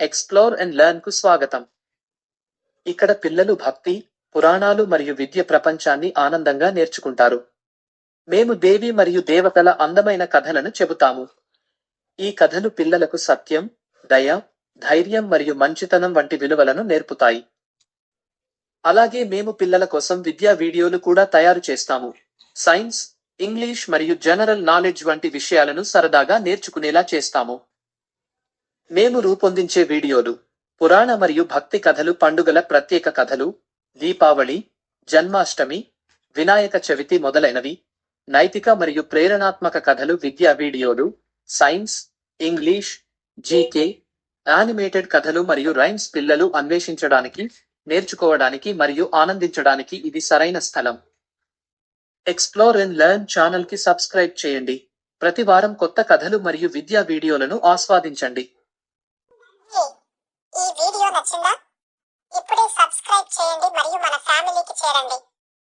Explore and లెర్న్కు స్వాగతం. ఇక్కడ పిల్లలు భక్తి పురాణాలు మరియు విద్య ప్రపంచాన్ని ఆనందంగా నేర్చుకుంటారు. మేము దేవి మరియు దేవతల అందమైన కథలను చెబుతాము. ఈ కథలు పిల్లలకు సత్యం దయ ధైర్యం మరియు మంచితనం వంటి విలువలను నేర్పుతాయి. అలాగే మేము పిల్లల కోసం విద్యా వీడియోలు కూడా తయారు చేస్తాము. సైన్స్ ఇంగ్లీష్ మరియు జనరల్ నాలెడ్జ్ వంటి విషయాలను సరదాగా నేర్చుకునేలా చేస్తాము. మేము రూపొందించే వీడియోలు పురాణ మరియు భక్తి కథలు పండుగల ప్రత్యేక కథలు దీపావళి జన్మాష్టమి వినాయక చవితి మొదలైనవి నైతిక మరియు ప్రేరణాత్మక కథలు విద్యా వీడియోలు సైన్స్ ఇంగ్లీష్ జీకే యానిమేటెడ్ కథలు మరియు రైమ్స్ పిల్లలు అన్వేషించడానికి నేర్చుకోవడానికి మరియు ఆనందించడానికి ఇది సరైన స్థలం. ఎక్స్ప్లోర్ అండ్ లెర్న్ ఛానల్కి సబ్స్క్రైబ్ చేయండి. ప్రతి వారం కొత్త కథలు మరియు విద్యా వీడియోలను ఆస్వాదించండి హే, ఈ వీడియో నచ్చిందా ఇప్పుడే సబ్స్క్రైబ్ చేయండి మరియు మన ఫ్యామిలీకి చేరండి.